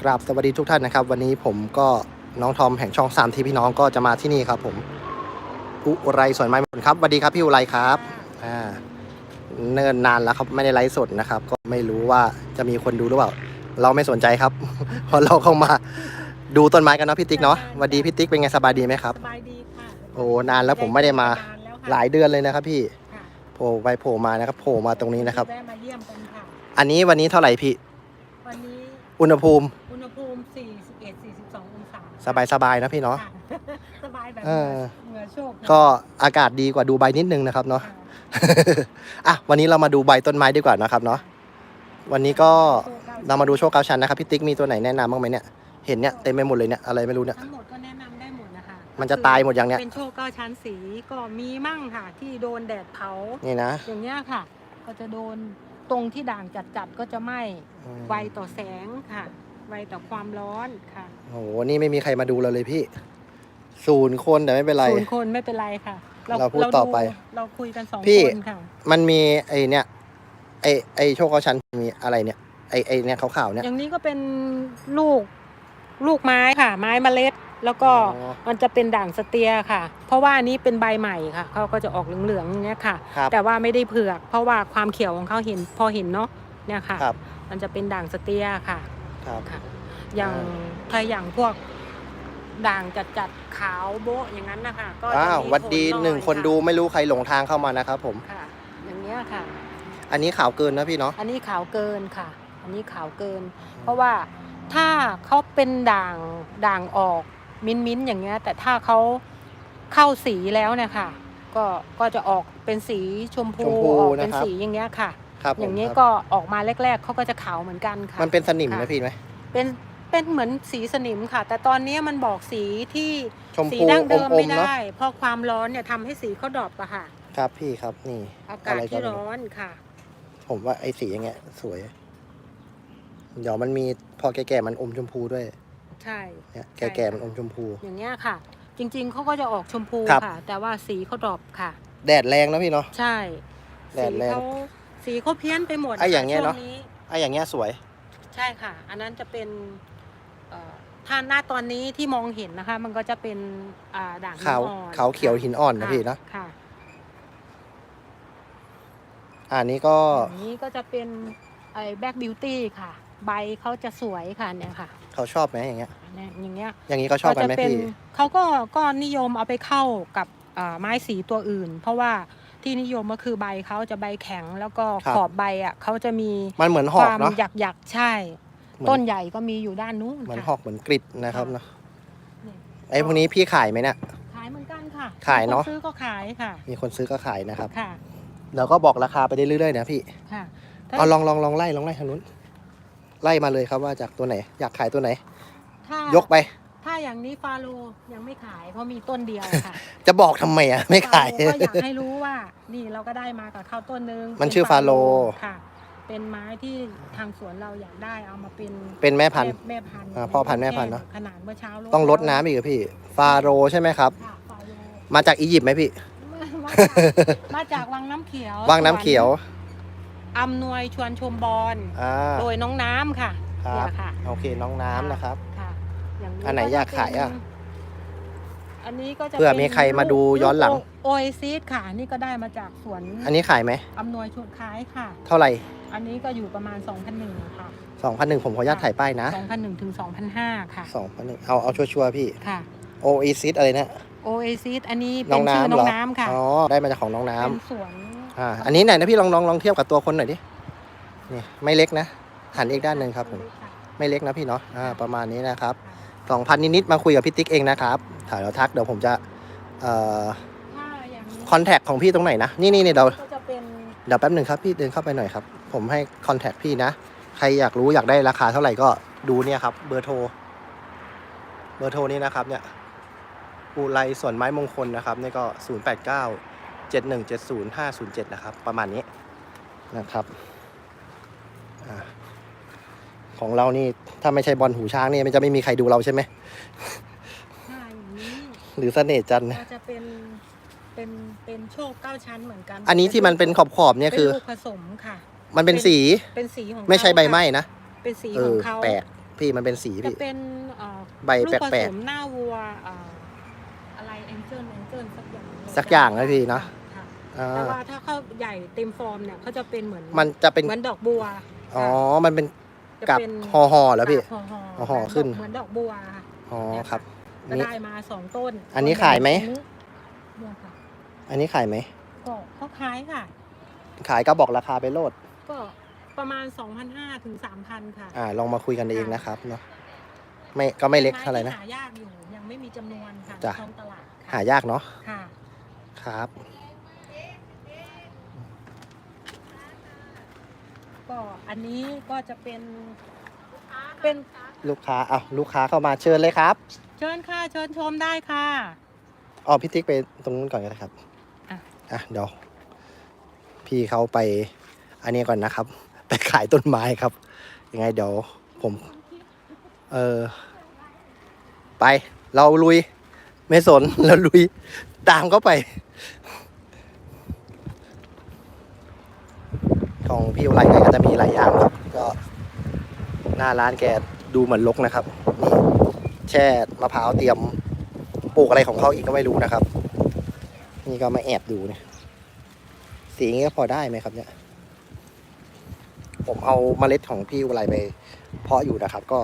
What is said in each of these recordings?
กราบสวัสดีทุกท่านนะครับ วันนี้ผมก็น้องทอมแห่งช่องสามทีพี่น้องก็จะมาที่นี่ครับ ผมอุไรสวนไม้มงคลครับสวัสดีครับพี่อุไรครับอ่าเนิ่นนานแล้วครับไม่ได้ไลฟ์สดนะครับ ก็ไม่รู้ว่าจะมีคนดูหรือเปล่า เราไม่สนใจครับเพราะเราเข้ามาดูต้นไม้กันเนาะพี่ติ๊กเนาะสวัสดีพี่ติ๊กเป็นไงสบายดีไหมครับ สบายดีค่ะโอ้นานแล้วผมไม่ได้มานานแล้วค่ะหลายเดือนเลยนะครับ พี่ค่ะโผล่ไปโผล่มานะครับโผล่มาตรงนี้นะครับแวะมาเยี่ยมกันค่ะอันนี้วันนี้เท่าไหร่พี่ วันนี้อุณหภูมิอุณหภูมิ41 42องศา สบายสบายๆนะพี่เนาะค่ะสบายแบบเออเหงื่อโชกค่ะก็อากาศดีกว่าดูใบนิดนึงนะครับเนาะค่ะอะวันนี้เรามาดูใบต้นไม้ดีกว่านะครับเนาะวันนี้ก็เรามาดูโชคเก้าชั้นนะครับพี่ติ๊กมีตัวไหนแนะนำบ้างไหมเนี่ยเห็นเนี่ยเต็มไปหมดเลยเนี่ยอะไรไม่รู้เนี่ย ทั้งหมดก็แนะนำได้หมดนะคะมันจะตายหมดยังเนี่ยเป็นโชคเก้าชั้นสีก็มีมั่งค่ะ ที่โดนแดดเผา นี่นะอย่างเงี้ยค่ะ ก็จะโดนตรงที่ด่างจัดๆก็จะไหม้อืมไวต่อแสงค่ะ ไวต่อความร้อนค่ะโอ้โหนี่ไม่มีใครมาดูเราเลยพี่ศูนย์คนแต่ไม่เป็นไร ศูนย์คนไม่เป็นไรค่ะเราพูดต่อไป เราคุยกันสองพี่คนค่ะมันมีไอเนี่ย ไอไอโชคเก้าชั้นมีอะไรเนี่ย ไอไอเนี่ยขาวๆเนี่ยอย่างนี้ก็เป็นลูกลูกไม้ค่ะ ไม้เมล็ด แล้วก็อ๋อมันจะเป็นด่างสเตียค่ะ เพราะว่าอันนี้เป็นใบใหม่ค่ะเขาก็จะออกเหลืองๆอย่างเงี้ยค่ะครับแต่ว่าไม่ได้เผือก เพราะว่าความเขียวของเขาเห็นพอเห็นเนาะเนี่ยค่ะครับมันจะเป็นด่างสเตียค่ะ ครับ ค่ะ อย่างอ่าถ้าอย่างพวกด่างจัดๆขาวโบ๊ะอย่างนั้นนะคะก็จะอ้าวมีหวัดดีผลหนึ่งอยคนะดูไม่รู้ใครหลงทางเข้ามานะครับผม ค่ะ อย่างเงี้ยค่ะ อันนี้ขาวเกินนะพี่เนาะ อันนี้ขาวเกินค่ะ อันนี้ขาวเกิน เพราะว่าถ้าเขาเป็นด่างด่างออกมิ้นมิ้นๆอย่างเงี้ย แต่ถ้าเขาเข้าสีแล้วเนี่ยค่ะ ก็ก็จะออกเป็นสีชมพูชมพูออกเป็นนะครับ สีอย่างเงี้ยค่ะ ครับผมอย่างเงี้ยครับ ก็ออกมาแรก ๆเขาก็จะขาวเหมือนกันค่ะ มันเป็นสนิมค่ะนะพี่ไหมเป็นเป็นเหมือนสีสนิมค่ะ แต่ตอนนี้มันบอกสีที่ชมสีพูดั้งอเดิมมไม่ๆเนาะได้ เพราะความร้อนเนี่ยทำให้สีเขาดรอปอะค่ะครับพี่ครับนี่อากาอะศไรก็ที่ไม่รู้ร้อนค่ะ ผมว่าไอ้สีอย่างเงี้ย สวย เดี๋ยวมันมีพอแก่ๆมันอมชมพูด้วยใช่ เนี่ยใช่แก่ค่ะ ๆมันอมชมพู อย่างเงี้ยค่ะ จริงๆเขาก็จะออกชมพูครับ ค่ะ แต่ว่าสีเขาดรอปค่ะ แดดแรงนะพี่เนาะ ใช่แดสีดแรง เขา สีเขาเพี้ยนไปหมดไอ้อย่างเงี้ยเนอะ ช่วไอ้อย่างเงี้ยสวย ใช่ค่ะ อันนั้นจะเป็นเอ่อถ้าหน้าตอนนี้ที่มองเห็นนะคะ มันก็จะเป็นอ่าด่างหินขาวอ่อนขาวเขียวหินอ่อนนะค่พี่นะค่ะอันนี้ก็อย่างนี้ก็จะเป็นไอ้แบ็กบิวตี้ค่ะ ใบเขาจะสวยค่ะเนี่ยค่ะเขาชอบไหมอย่างเงี้ย เนี่ยอย่างเงี้ย อย่างนี้เขาชอบกันไหมจะเป็นพี่ เขาก็ก็นิยมเอาไปเข้ากับอ่าไม้สีตัวอื่น เพราะว่า ที่นิยมก็คือใบเขาจะใบแข็งแล้วก็ครับ ขอบใบอะเขาจะมีมันเหมือนหคอกวามเนาะหยักหยักๆใช่ เหมือนต้นใหญ่ก็มีอยู่ด้านนู้นเหมือนหค่ะ อกเหมือนกริดนะครับเนาะเนี่ยไอ้พวกนี้พี่ขายไหมเนี่ย ขายเหมือนกันค่ะขายเนอะ คซื้อก็ขายค่ะมีคนซื้อก็ขายนะครับค่ะเดี๋ยวก็บอกราคาไปเรื่อยๆนะพี่ค่ะถ้าเอาลองลองลองไล่ลองไล่ทางนู้นไล่มาเลยครับว่าจากตัวไหน อยากขายตัวไหน ถ้ายกไป ถ้าอย่างนี้ฟาโลยังไม่ขายเพราะมีต้นเดียวค่ะจะบอกทำไมอะ ไม่ขายฟาโลก็อยากให้รู้ว่า นี่เราก็ได้มากับข้าวต้นนึงมันชื่อฟาโล ค่ะ เป็นไม้ที่ทางสวนเราอยากได้เอามาเป็นเป็นแม่พันธุ์ แม่พันธุ์อ่าพ่อพันธุ์แม่พันธุ์เนอะ ขนาดเมื่อเช้าต้องลดน้ำอีกเหรอพี่ ฟาโรใช่ไหมครับ ค่ะฟาโลมาจากอียิปต์ไหมพี่ มาจากมาจากวังน้ำเขียววังน้ำเขียว อำนวยชวนชมบอลอ่า โดยน้องน้ำค่ะครับ เนี่ยค่ะ โอเคน้องน้ำนะครับ ค่ะอ อันไหนอยากขายอะ เป็นอันนี้ก็จะเผื่อมีใครมาดูย้อนหลัง โอเอซีสค่ะ นี่ก็ได้มาจากสวนอันนี้ขายไหมอำนวยชวนคายค่ะ เท่าไหร่อันนี้ก็อยู่ประมาณ2,001ค่ะสองพันหนึ่งผมขออนุญาตถ่ายป้ายนะ2,001ถึง2,005ค่ะสองพันหนึ่งเอาเอาชัวร์ๆพี่ค่ะโอเอซีสอะไรเนี่ย โอเอซีสอันนี้เป็นน้องน้ำค่ะอ๋อ ได้มาจากของน้องน้ำสวนอ่า อันนี้ไหนนะพี่ลองลองลองเทียบกับตัวคนหน่อยดิ นี่ไม่เล็กนะ หันอีกด้านหนึ่งครับผม ไม่เล็กนะพี่เนาะ อ่า ประมาณนี้นะครับ สองพันนิดๆมาคุยกับพี่ติ๊กเองนะครับถ่ายเราทักเดี๋ยวผมจะเอ่อคอนแทคของพี่ตรงไหนนะ นี่นี่นี่เดี๋ยวเดี๋ยวแป๊บหนึ่งครับพี่เดินเข้าไปหน่อยครับ ผมให้คอนแทคพี่นะ ใครอยากรู้อยากได้ราคาเท่าไหร่ก็ดูเนี่ยครับ เบอร์โทร เบอร์โทรนี้นะครับเนี่ยอูไรส่วนไม้มงคลนะครับนี่ก็ศูนย์แป0 8 9 7 1 7 0 5 0 7 นะครับ ประมาณนี้นะครับอ่า ของเรานี่ถ้าไม่ใช่บอลหูช้างนี่มันจะไม่มีใครดูเราใช่ไหมถ้าอย่างนี้หรือเสน่ห์จันทร์นะก็จะเป็นเป็นเป็นโชคเก้าชั้นเหมือนกันอันนี้ที่มันเป็นขอบขอบๆเนี่ยคือ เป็นลูกผสมค่ะ มันเป็นสีเป็นสีของไม่ใช่ใบเขาไม้ค่ะนะเป็นสีเอของอเขาแปลกพี่มันเป็นสีจะพี่ เป็นเอ่อใบลูกผแปลสกมหน้าวัวเอ่ออะไรแองเจิลแองเจิลสักอย่างสักอย่างนะพี่เนอะค่อ่าแต่ว่าถ้าเขาใหญ่เต็มฟอร์มเนี่ยเขาจะเป็นเหมือนมันจะเป็นเหมือนดอกบัวอ๋อค่ะมันเป็น จะกับเป็นห่อห่อๆแล้วพี่ห่อห่อห่อขึ้น เหมือนดอกบัวค่ะอ๋อครับ ก็นี่ ได้มาสองต้นอันนี้ขายไหมอันนี้เนี่ยค่ะอันนี้ขายไหม ก็เขาขายค่ะ ขายก็บอกราคาไปโลด ก็ประมาณ 2,500ถึง3,000 ค่ะอ่า ลองมาคุยกันเองนะครับเนาะ ไม่ก็ไม่เล็กเท่าไหร่นะหายากอยู่ยังไม่มีจำนวนค่ะจ้ะ ในท้องตลาดค่ะหายากเนาะ ค่ะ ครับ ก็อันนี้ก็จะเป็นเป็นลูกค้าเอาลูกค้าเข้ามาเชิญเลยครับเชิญค่ะเชิญชมได้ค่ะอ๋อพี่ติ๊กไปตรงนู้นก่อนก็ได้ครับอะ อะเดี๋ยวพี่เขาไป อันนี้ก่อนนะครับ ไปขายต้นไม้ครับ ยังไงเดี๋ยวผม เออไป เราลุย ไม่สนเราลุย ตามเขาไป ของพี่อุไรแกก็จะมีหลายอย่างครับก็หน้าร้านแกดูเหมือนลกนะครับนี่แช่มะพร้าวเตรียมปลูกอะไรของเขาอีกก็ไม่รู้นะครับ นี่ก็มาแอบดูเนี่ยสีนี้ก็พอได้ไหมครับเนี่ย ผมเอาเมล็ดของพี่อุไรไปเพาะอยู่นะครับ ก็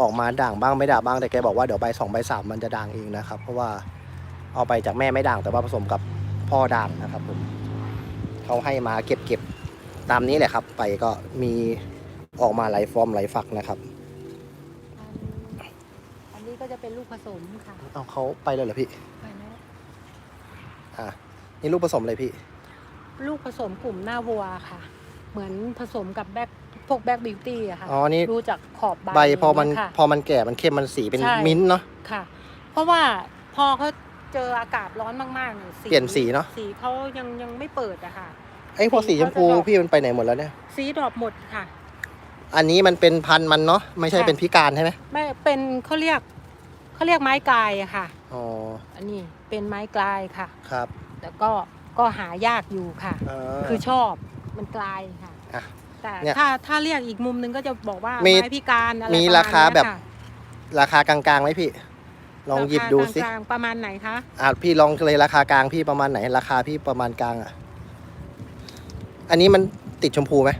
ออกมาด่างบ้างไม่ด่างบ้างแต่แกบอกว่าเดี๋ยวใบสองใบสามมันจะด่างเองนะครับ เพราะว่าเอาไปจากแม่ไม่ด่างแต่ว่าผสมกับพ่อด่างนะครับผมเขาให้มาเก็บเก็บ ตามนี้แหละครับ ไปก็มีออกมาหลายฟอร์มหลายฝักนะครับ อันอันนี้ก็จะเป็นลูกผสมค่ะเอาเขาไปเลยเหรอพี่ ไปไหมอ่านี่ลูกผสมเลยพี่ ลูกผสมกลุ่มหน้าวัวค่ะ เหมือนผสมกับแบ็คพวกแบ็คบิวตี้อะค่ะอ๋อนี่ ดูจากขอบใบใบพอมันค่ะ พอมันแก่มันเข้มมันสีเป็นใช่ มิ้นท์เนาะ ค่ะ เพราะว่าพอเขาเจออากาศร้อนมากๆเนี่ยเปลี่ยนสีเนอะ สีเขายังยังไม่เปิดอะค่ะ ไอ้พวกสีชมพูเขาจะดอกพี่มันไปไหนหมดแล้วเนี่ย สีดรอปหมดค่ะ อันนี้มันเป็นพันธุ์มันเนาะไม่ใช่ค่ะ เป็นพิการใช่ไหมไม่เป็นเขาเรียกเขาเรียกไม้กลายอะค่ะ อ๋ออันนี้เป็นไม้กลายค่ะ ครับแต่ก็ก็หายากอยู่ค่ะ เออ คือชอบมันกลายค่ะอะแต่เนี่ยถ้าถ้าเรียกอีกมุมนึงก็จะบอกว่ามีไม้พิการอะไรมีประณราคาแบบเนี้ยะราคากลางๆไหมพี่ ลองหยิบดูสิราคากลางๆประมาณไหนคะ อะพี่ลองเลยราคากลางพี่ประมาณไหน ราคาพี่ประมาณกลางอะ อันนี้มันติดชมพูไหม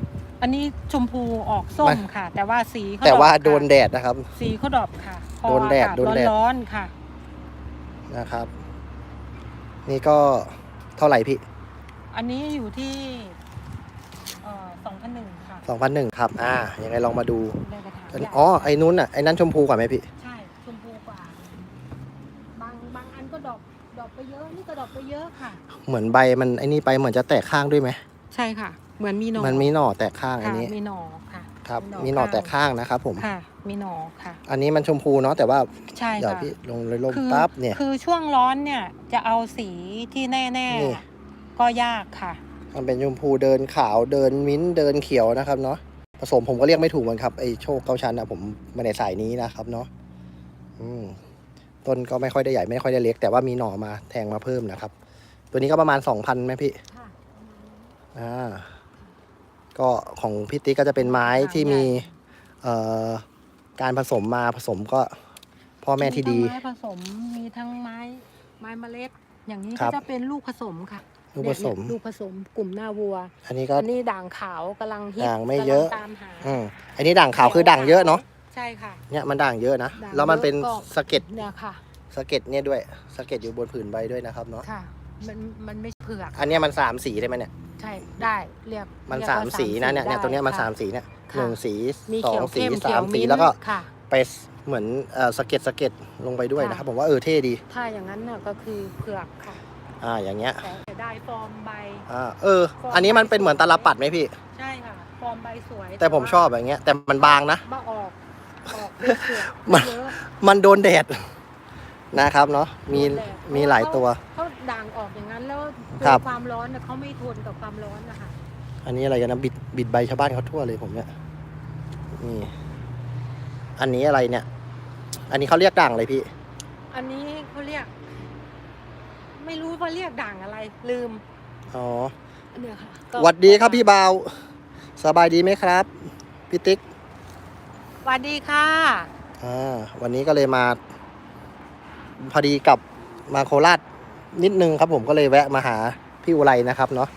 อันนี้ชมพูออกส้มัมนค่ะ แต่ว่าสีเขแต่ว่าดรอปค่ะโดนแดดนะครับ สีเขาดรอปค่ะพอโดนแดดอากาศโดนแดด ร้อนๆค่ะ นะครับ นี่ก็เท่าไหร่พี่อันนี้อยู่ที่เอ่อสองพันหนึ่งค่ะสองพันหนึ่งครับ อ่ายังไงลองมาดูได้กระถางอันใหญ่อ๋อ ไอ้นู้นอะ ไอ้นั้นชมพูกว่าไหมพี่ ใช่ชมพูกว่า บางบางอันก็ดอกดอกไปเยอะ นี่ก็ดอกไปเยอะค่ะ เหมือนใบมันไอ้นี่ไปเหมือนจะแตกข้างด้วยไหม ใช่ค่ะ เหมือนมีหนอมันมีหน่อแตกข้างอันค่ะนี้มีหนอค่ะครับ มีมีหหน่น่ออแตกข้างนะครับผม ค่ะ มีหนอค่ะ อันนี้มันชมพูเนาะแต่ว่าใช่เดี๋ยวค่ะ พี่ลงเลยลมคือปั๊บเนี่ย คือช่วงร้อนเนี่ยจะเอาสีที่แน่นี่ ๆ ก็ยากค่ะ มันเป็นชมพูเดินขาวเดินมิ้นท์เดินเขียวนะครับเนาะผสมผมก็เรียกไม่ถูกเหมือนครับไอโชคเก้าชั้นนะผมมาในสายนี้นะครับเนาะอืมต้นก็ไม่ค่อยได้ใหญ่ไม่ค่อยได้เล็ก แต่ว่ามีหน่อมาแทงมาเพิ่มนะครับ ตัวนี้ก็ประมาณสองพันไหมพี่ค่ะ อ่าก็ของพี่ติ๊กก็จะเป็นไม้ที่มีเอ่อการผสมมาผสมก็พ่อแม่ที่ดี มีทั้งไม้ผสมมีทั้งไม้ไม้เมล็ด อย่างนี้ครัก็บจะเป็นลูกผสมค่ะลูกผสม เนี่ยเนี่ยลูกผสมกลุ่มหน้าวัวอันนี้ก็ อันนี้ด่างขาวกำลังฮิตด่างไม่กำลัเยอะตามหาอืมอันนี้ด่างขาวคือด่างเยอะเนาะใช่ค่ะ เนี่ยมันด่างเยอะนะด่างแล้วมันเป็นเยอะก็ สะเก็ดเนี่ยค่ะ สะเก็ดเนี่ยด้วยสะเก็ดอยู่บนผืนใบด้วยนะครับเนาะค่ะ มันมันไม่เผือกอันเนี้ยมันสามสีได้ไหมเนี่ย ใช่ได้เรียกมันเรียกสามว่สีนะเนี่ยเนี่ยได้ตัวเนี้ยมันค่ะสามสีเนี่ยค่ะหนึ่งสีมีสอเขียงวสีเข้มสามเขียวสีมิ้นท์แล้วก็ค่ะ ไปเหมือนเอ่อสะเก็ดสะเก็ดลงไปด้วยค่ะนะครับ ผมว่าเออเท่ดี ถ้าอย่างนั้นน่ะก็คือเผือกค่ะอ่าอย่างเงี้ยแต่จะได้ฟอร์มใบ อ่าเออ อันนี้มันเป็นเหมือนตาลปัดไหมพี่ ใช่ค่ะ ฟอร์มใบสวยแต่ผมชอบอย่างเงี้ยแต่มันบางนะ บ้าออกออกเป็นเผือกมัน เยอะมันโดนแดดนะครับเนาะมีโดนแดดมีหลายตัว เขา ด่างออกอย่างนั้นแล้วครับความร้อนน่ะเขาไม่ทนกับความร้อนนะคะอันนี้อะไรกันนะบิดบิดใบชาวบ้านเขาทั่วเลยผมเนี่ยนี่อันนี้อะไรเนี่ย อันนี้เขาเรียกด่างอะไรพี่ อันนี้เขาเรียก ไม่รู้ว่าเรียกด่างอะไร ลืมอ๋อเนี่ยค่ะหวัดดีครับพี่บาวสบายดีไหมครับพี่ติ๊กสวัสดีค่ะ อ่าวันนี้ก็เลยมา พอดีกลับมาโคราช นิดนึงครับผมก็เลยแวะมาหาพี่อุไรนะครับเนาะ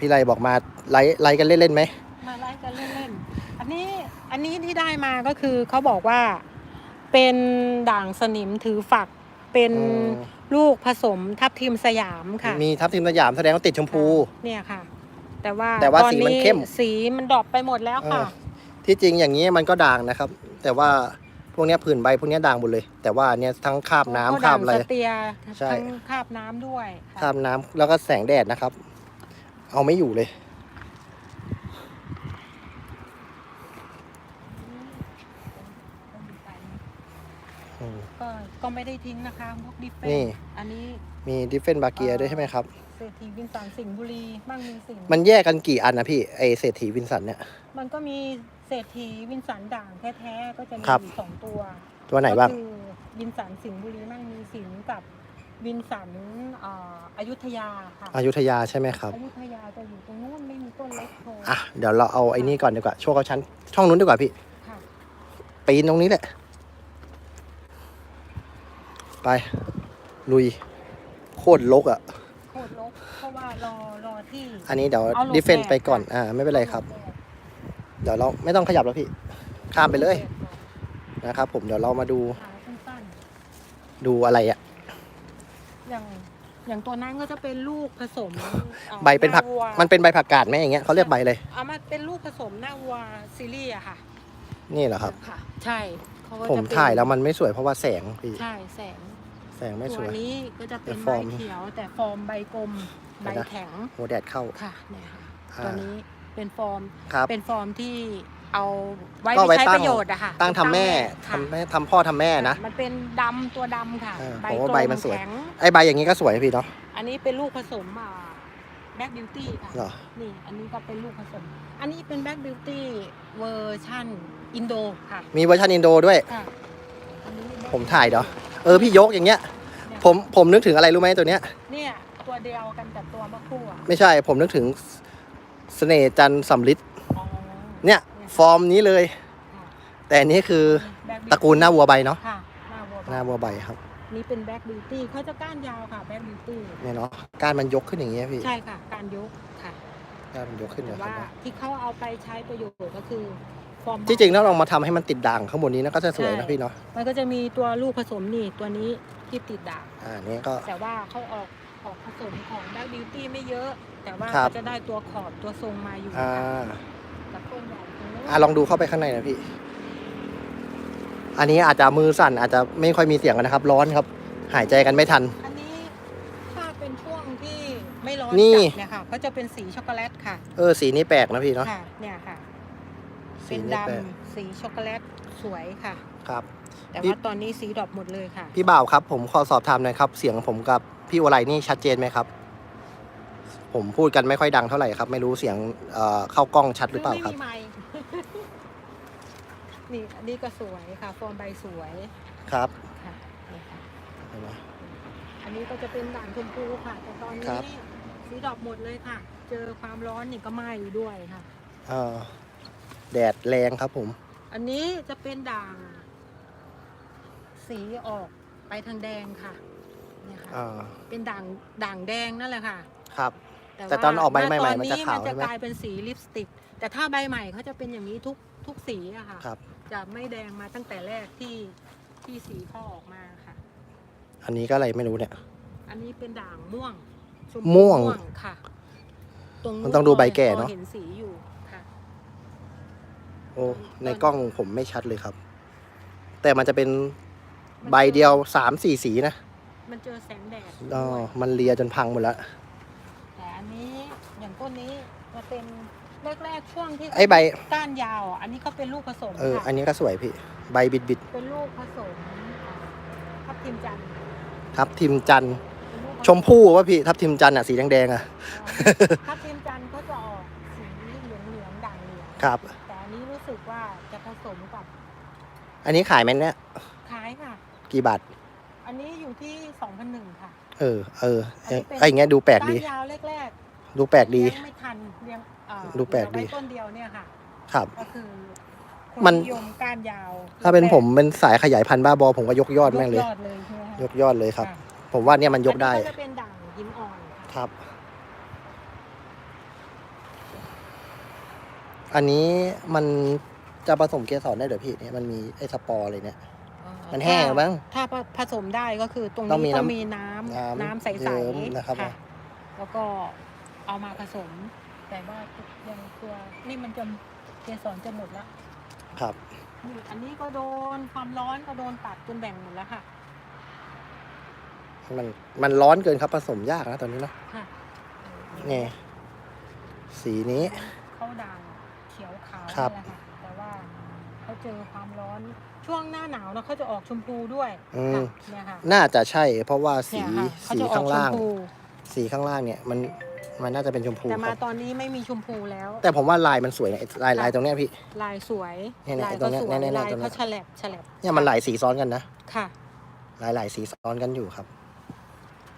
พี่ไรบอกมาไลฟ์ไลฟ์กันเล่นๆไหมมาไล่กันเล่นๆอันนี้อันนี้ที่ได้มาก็คือเขาบอกว่าเป็นด่างสนิมถือฝักเป็นอืมลูกผสมทับทิมสยามค่ะ มีทับทิมสยามแสดงว่าติดชมพู เนี่ยค่ะ แต่ว่าแต่ว่าตอนสีมันนี้เข้ม สีมันดรอปไปหมดแล้วค่ะเออที่จริงอย่างนี้มันก็ด่างนะครับ แต่ว่าพ วกเนี้ยผื่นใบพวกเนี้ยด่างหมดเลย แต่ว่าเนี้ยทั้งคราบน้ำก็คราด่าบงอะไร สเตียใช่ ทั้งคราบน้ำด้วยคราบน้ำแล้วก็แสงแดดนะครับ เอาไม่อยู่เลยอืมก็ก็ไม่ได้ทิ้งนะคะพวกดิฟเฟนี่ อันนี้มีดิฟเฟนบาเกียด้วยใช่ไหมครับ เศรษฐีวินสันสิงห์บุรีมั่งมีสิงห์มันแยกกันกี่อันนะพี่ไอเศรษฐีวินสันเนี่ย มันก็มี เศรษฐีวินสันด่างแท้ๆก็จะมีครับ อยู่สองตัวตัวไหนบ้าง ก็คือวินสันสิงห์บุรีมั่งมีสิงห์กับวินสันเอ่ออยุธยาค่ะอยุธยาใช่ไหมครับ อยุธยาจะอยู่ตรงนู้นไม่มีต้นเล็กโผล่อะ เดี๋ยวเราเอาไอ้นี่ก่อนดีกว่าโชว์เขาชั้น ช่องนู้นดีกว่าพี่ ค่ะ ปีนตรงนี้แหละ ไป ลุย โคตรลกอะ โคตรลกเพราะว่ารอรอที่ อันนี้เดี๋ยวเอาหลบดิฟเฟนแดดไปก่อน ค่ะ อ่า ไม่เป็นไรครับ เดี๋ยวเราไม่ต้องขยับแล้วพี่ ข้ามไปเลยนะครับ ผมเดี๋ยวเรามาดูหาสั้นดูอะไรอะๆอย่างอย่างตัวนั้นก็จะเป็นลูกผสมอ่อใบเป็นผัก หาวัวมันเป็นใบผักกาดไหมอย่างเงี้ยเขาเรียกใบเลย เอามาเป็นลูกผสมหน้าวัวซีรีส์อะค่ะนี่เหรอครับ ค่ะ ใช่เขาก็จะผมเป็นถ่ายแล้วมันไม่สวยเพราะว่าแสงพี่ ใช่แสงแสงไม่สตัววย นี้ก็จะเป็นแต่ฟใบอร์มเขียว แต่ฟอร์มใบกลมใบเดี๋ยวนะ แข็งโหแดดเข้าค่ะเนี่ยค่ะอ่าตัวนี้ เป็นฟอร์ม ครับเป็นฟอร์มที่เอาไว้ก็ไว้ใช้ตั้งประโยชน์อะค่ะตั้งทำแม่ค่ะทำแม่ทำพ่อทำแม่นะ มันเป็นดำตัวดำค่ะเออใบผมว่าลใบมันสวย แข็งไอ้ใบอย่างนี้ก็สวยพี่เนาะอันนี้เป็นลูกผสมอ่าแบ็กบิวตี้ค่ะ เหรอ นี่อันนี้ก็เป็นลูกผสม อันนี้เป็นแบ็กบิวตี้เวอร์ชันอินโดค่ะมีเวอร์ชันอินโดด้วย ค่ะอันนี้ Black ผมถ่ายเดี๋ยวเออพี่ยกอย่างเงี้ยเนี่ยผมผมนึกถึงอะไรรู้ไหมตัวเนี้ย เนี่ยตัวเดียวกันกับตัวมะคู่อะไม่ใช่ผมนึกถึง เสน่ห์จันทร์สำลิดอ๋อเนี่ย ฟอร์มนี้เลยค่ะแต่อันนี้คือแบ็คบิวตี้ตระกูลหน้าวัวใบเนาะค่ะหน้าวัวหน้าวัวใบครับนี่เป็นแบ็กบิวตี้เขาจะก้านยาวค่ะแบ็กบิวตี้เนี่ยเนาะการมันยกขึ้นอย่างเงี้ยพี่ใช่ค่ะ การยกค่ะการมันยกขึ้นแต่เนี่ยครับว่าที่เขาเอาไปใช้ประโยชน์ก็คือฟอร์มที่จริงถ้าลองมาทำให้มันติดด่างข้างบนนี้นะก็จะสวยนะพี่เนาะมันก็จะมีตัวลูกผสมนี่ตัวนี้ที่ติดด่างอ่านี่ก็แต่ว่าเขาออกออกผสมของแบ็กบิวตี้ไม่เยอะ แต่ว่าครับเขาจะได้ตัวขอบตัวทรงมาอยู่อ่ากับต้นใหญ่ตรงนู้นอะลองดูเข้าไปข้างในนะพี่ อันนี้อาจจะมือสั่นอาจจะไม่ค่อยมีเสียงกันนะครับ ร้อนครับ หายใจกันไม่ทัน อันนี้ถ้าเป็นช่วงที่ไม่ร้อนนี่ จัดเนี่ยค่ะก็จะเป็นสีช็อกโกแลตค่ะเออสีนี้แปลกนะพี่เนาะค่ะเนี่ยค่ะ สีเป็นนี้ดแปลกำสีช็อกโกแลตสวยค่ะ ครับ แต่พี่ ว่าตอนนี้สีดรอปหมดเลยค่ะ พี่บ่าวครับ ผมขอสอบถามหน่อยครับ เสียงผมกับพี่วไลนี่ชัดเจนไหมครับ ผมพูดกันไม่ค่อยดังเท่าไหร่ครับ ไม่รู้เสียงเอ่อเข้ากล้องชัดหรือเปล่าครับ ไม่มีไมค์ นี่อันนี้ก็สวยค่ะฟอร์มใบสวยครับค่ะนี่ค่ะ เห็นไหม อันนี้ก็จะเป็นด่างชมพูค่ะ แต่ตอนครันี้บสีดรอปหมดเลยค่ะ เจอความร้อนนี่ก็ไหม้ด้วยค่ะ เอ่อแดดแรงครับผม อันนี้จะเป็นด่าง สีออกไปทางแดงค่ะเนี่ยค่ะ อ่า เป็นด่างด่างแดงนั่นแหละค่ะ ครับว่า แต่ตอนออกใบใหม่ๆตอมันจะขาวมันใช่จะไหมกลายเป็นสีลิปสติก แต่ถ้าใบใหม่เขาจะเป็นอย่างนี้ทุกทุกสีอะค่ะ ครับ จะไม่แดงมาตั้งแต่แรกที่ที่สีเขาออกมาค่ะ อันนี้ก็อะไรไม่รู้เนี่ย อันนี้เป็นด่างม่วงชพูม่วงค่ะตรงมันต้องดูใบแก่เนอะ พอเห็นสีอยู่ค่ะ โอ้ ในกล้องผมไม่ชัดเลยครับ แต่มันจะเป็นใบเดียวสามสี่สีนะมันเจอแสงแดดอ๋อด้วยมันเลียจนพังหมดแล้ว แต่อันนี้อย่าง ต้นนี้จะเป็นแรกๆช่วงที่ไอ้ใบ ก้านยาวอะอันนี้ก็เป็นลูกผสมเออค่ะอันนี้ก็สวยพี่ ใบบิดบิดเป็นลูกผสมอ่าทับทิมจันทร์ๆทับทิมจันทร์เป็นลูกผสชมพู่วะพี่ทับทิมจันทร์อะสีแดงๆอะทับทิมจันทร์ก็จะออกสีเหลืองเหลืองๆด่างเหลืองครับ แต่อันนี้รู้สึกว่าจะผสมกับอันนี้ขายไหมเนี่ยคล้ายค่ะ กี่บาทอันนี้อยู่ที่2,001ค่ะ เออเอออันนี้เป็นไอ้อย่างเงี้ยดูแปลกก้าดีนยาวแรก ดูแปลกๆดี เลี้ยงไม่ทันเลี้ยงเอ่อดูแปลกดีเหอไว้ต้นเดียวเนี่ยค่ะ ครับ ก็คือคคนมันนิยมก้านยาวถ้าเป็นผมเป็นสายขยายพันธุ์บ้าบอผมก็ยกยอดแม่งเลย ยกยอดเลยใช่ไหมคะยกยอดเลยครับะผมว่าเนี่ยมันยกได้อันนี้ก็จะเป็นด่างหินอ่อนค่ะครับ อันนี้มันจะผสมเกสรได้เหรอพี่เนี่ยมันมีไอ้สปอร์อะไรเนี่ยเอ่อมันแห้งถ้าบ้างถ้าผสมได้ก็คือตรงต้องมีนี้ต้องน้ำมีน้ำน้ำน้ำใสเยิ้มๆนะครับแล้วก็ เอามาผสม แต่ว่ายังตัวนี่มันจะเกสรจะหมดแล้วครับนี่อันนี้ก็โดนความร้อนก็โดนตัดจนแบ่งหมดแล้วค่ะ มันมันร้อนเกินครับผสมยากนะตอนนี้เนาะค่ะนี่สีนี้ เขาด่างเขียวขาวครับ นี่แหละค่ะแต่ว่าเขาเจอความร้อนช่วงหน้าหนาวนะเขาจะออกชมพูด้วยอืม ค่ะเนี่ยค่ะน่าจะใช่ เพราะว่าสีเนี่ยค่ะเขาสีจะออกข้างชมล่าง พู สีข้างล่างเนี่ยมันมันน่าจะเป็นชมพูแต่คมารับตอนนี้ไม่มีชมพูแล้ว แต่ผมว่าลายมันสวยนะไอ้ลายลายตรงเนี้ยพี่ ลายสวย เนี่ยเนี่ยลายตรก็งเนี้ยสวยเนี่ยเนี่ยลายตรงเนี้เขายฉลับฉลับเนี่ยมันหลายสีซ้อนกันนะค่ะ หลายหลายสีซ้อนกันอยู่ครับ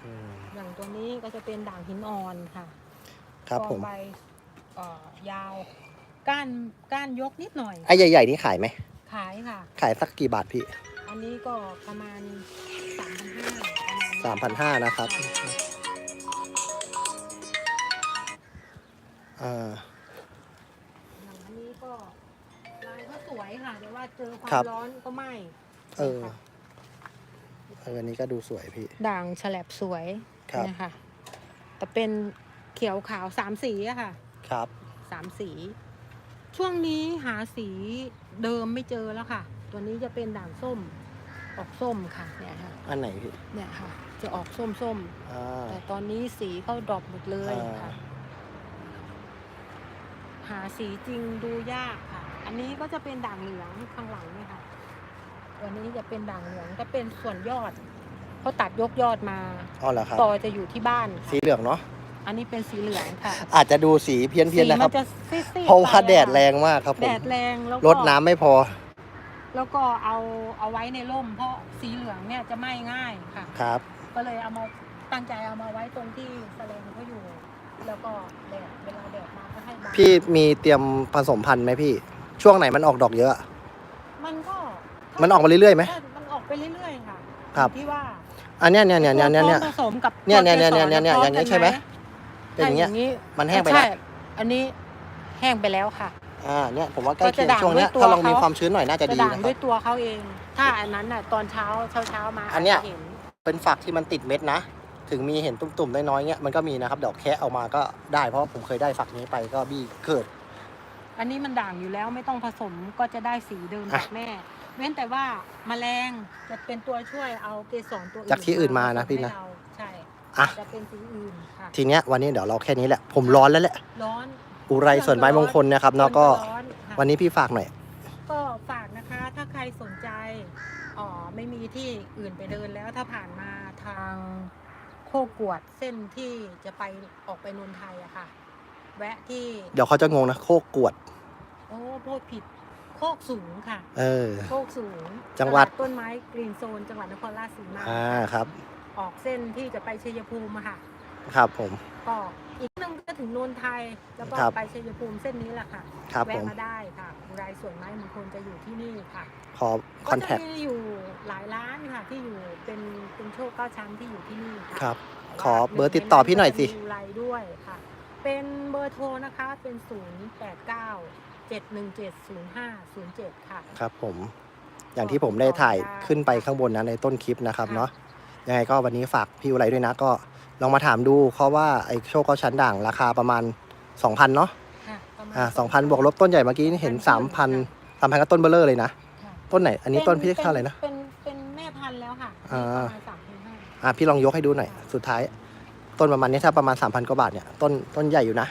อืมอย่างตัวนี้ก็จะเป็นด่างหินอ่อนค่ะครับก็ผมใบเอ่อยาว ก้านก้านยกนิดหน่อย ไอ้ใหญ่ๆนี่ขายไหมขายค่ะ ขายสักกี่บาทพี่อันนี้ก็ประมาณสามพันห้าสามพันห้านะครับ อ่า อย่างอันนี้ก็ลายก็สวยค่ะแต่ว่าเจอควาครัมบ ร้อนก็ไหม้เออค่ะเอออันนี้ก็ดูสวยพี่ ด่างฉลับสวยครับ เนี่ยค่ะแต่เป็นเขียวขาวสามสีอะค่ะ ครับ สามสี ช่วงนี้หาสีเดิมไม่เจอแล้วค่ะ ตัวนี้จะเป็นด่างส้ม ออกส้มค่ะ เนี่ยค่ะ อันไหนพี่ เนี่ยค่ะ จะออกส้มส้มอ่าๆแต่ตอนนี้สีเข้าดรอปหมดเลยอ่า ค่ะ หาสีจริงดูยากค่ะ อันนี้ก็จะเป็นด่างเหลืองข้างหลังเนี่ยค่ะ วันนี้จะเป็นด่างเหลืองก็เป็นส่วนยอดเขาตัดยกยอดมาอ๋อเหรอครับต่อจะอยู่ที่บ้าน สีเหลืองเนาะ อันนี้เป็นสีเหลืองค่ะอาจจะดูสีเพี้ยนเพี้ยนสีๆนะครับมัจะซีดๆเพราะว่าไปแดดอะแรงมากครับผแดม ดแรงแล้วก็ รดน้ำไม่พอ แล้วก็เอาเอาไว้ในร่ม เพราะสีเหลืองเนี่ยจะไหม้ง่ายค่ะ ครับ ก็เลยเอามาตั้งใจเอามาไว้ตรงที่แสลงเขาอยู่ แล้วก็แดดเวลาแดดมาก็ให้บาน พี่มีเตรียมผสมพันธุ์ไหมพี่ ช่วงไหนมันออกดอกเยอะมันก็มันออกมาเรื่อยๆไหมใช่มันออกไปเรื่อยๆค่ะครับอยู่ที่ว่าอันเนี้ยเนี่ยเนี่ยเนี่ยเนี่ยเนี่ย ตัวผสมกับเนี่ยตัวเนี่ยเนี่ยกสรเนี่ยเนี่ยพร้อย่างนี้กัใช่ไหมมเป็นอย่างเงี้ยใช่นี้มันแห้งไปแล้ว ใช่อันนี้แห้งไปแล้วค่ะ อ่า เนี่ยผมว่าใกล้ก็เคีจะยงด่างช่วงเนี้ยด้วยตัว ถ้าลองมีเขาความชื้นหน่อยน่าจะจะดีด่างนะคด้รัวยบตัวเขาเอง ถ้าอันนั้นน่ะตอนเช้าเช้าเช้าๆมาอันเนี้ยาจจะเห็นเป็นฝักที่มันติดเม็ดนะ ถึงมีเห็นตุ่มๆน้อยๆเงี้ยมันก็มีนะครับดอกแคะออกมาก็ได้เพราะผมเคยได้ฝักนี้ไปก็บี้เกิด อันนี้มันด่างอยู่แล้วไม่ต้องผสมก็จะได้สีเดิมอะจากแม่ เว้นแต่ว่าแมลงจะเป็นตัวช่วยเอาเกสรตัวอื่นจากที่อื่นมานะพี่นะให้เราใช่อะ จะเป็นสีอื่นค่ะทีเนี้ยวันนี้เดี๋ยวเราแค่นี้แหละ ผมร้อนแล้วแหละ ร้อนอุไรส่วนไม้มงคลนะครับเนาะก็ร้อนค่ะ วันนี้พี่ฝากหน่อย ก็ฝากนะคะ ถ้าใครสนใจอ๋อไม่มีที่อื่นไปเดินแล้วถ้าผ่านมาทาง โคกวดเส้นที่จะไปออกไปนนทไทยอะค่ะ แวะที่ เดี๋ยวเขาจะงงนะโคกกวด โอ้พูดผิด โคกสูงค่ะ เออ โคกสูงจังหวัดตลาต้นไม้กรีนโซน จังหวัดนครราชสีมาอ่าครับ ออกเส้นที่จะไปชัยภูมิอะค่ะ ครับผม ก็อีก นิดนึงก็ถึงนนทไทยแล้วก็ครับไปชัยภูมิเส้นนี้แหละค่ะครับผม แวะมาได้ค่ะรายส่วนไม้มงคลจะอยู่ที่นี่ค่ะขอคก็อนแทจะคมีอยู่หลายร้านค่ะ ที่อยู่เป็นเป็นโชคเก้าชั้นที่อยู่ที่นี่ค่ะครับ ขอเบอร์ติดต่อพี่หน่อยสิ มีไลน์ด้วยค่ะ เป็นเบอร์โทรนะคะเป็น 0 8 9 7 1 7 0 5 0 7 ค่ะ ครับผมอย่างที่ผมได้ถ่ายขึ้นไปข้างบนนะในต้นคลิปนะครับค่ะเนาะยังไงก็วันนี้ฝากพี่อุไรด้วยนะก็ ลองมาถามดูเพราะว่าไอ้โชคก็ชั้นด่างราคาประมาณ 2,000เนาะค่ะประมาณ อ่า2,000บวกลบต้นใหญ่เมื่อกี้เห็น 3,000 3,000ก็ต้นเบลเลอร์เลยนะ ค่ะ ต้นไหน อันนี้ต้นพี่เท่าไหร่นะ เป็นเป็นแม่พันธุ์แล้วค่ะอ่า ประมาณสามพันห้าอะพี่ลองยกให้ดูหน่อย สุดท้าย ต้นประมาณนี้ถ้าประมาณ 3,000กว่าบาทเนี่ยต้นต้นใหญ่อยู่นะ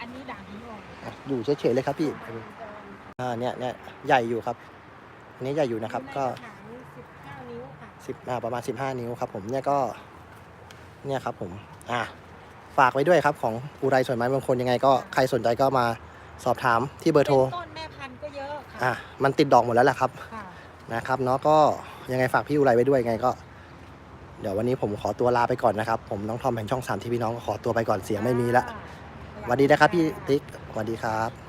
อันนี้ด่างหินอ่อนอะอยู่เฉยๆเลยครับพี่อ่าเนี่ยเนี่ยใหญ่อยู่ครับอันนี้ใหญ่อยู่นะครับก็ สิบห้านิ้วค่ะ สิบอ่าประมาณ15นิ้วครับผมเนี่ยก็ เนี่ยครับผมอะฝากไว้ด้วยครับของอุไรสวนไม้มงคลยังไงก็ใครสนใจก็มาสอบถามที่เบอร์โทรเป็นต้นแม่พันธุ์ก็เยอะค่ะอะมันติดดอกหมดแล้วแหละครับ ค่ะนะครับเนาะก็ยังไงฝากพี่อุไรไว้ด้วยยังไงก็ เดี๋ยววันนี้ผมขอตัวลาไปก่อนนะครับ ผมน้องทอมแห่งช่องสามที่พี่น้องก็ขอตัวไปก่อนเสียงไม่มีละค่ะสวัสดีนะครับพี่ติ๊กสวัสดีครับ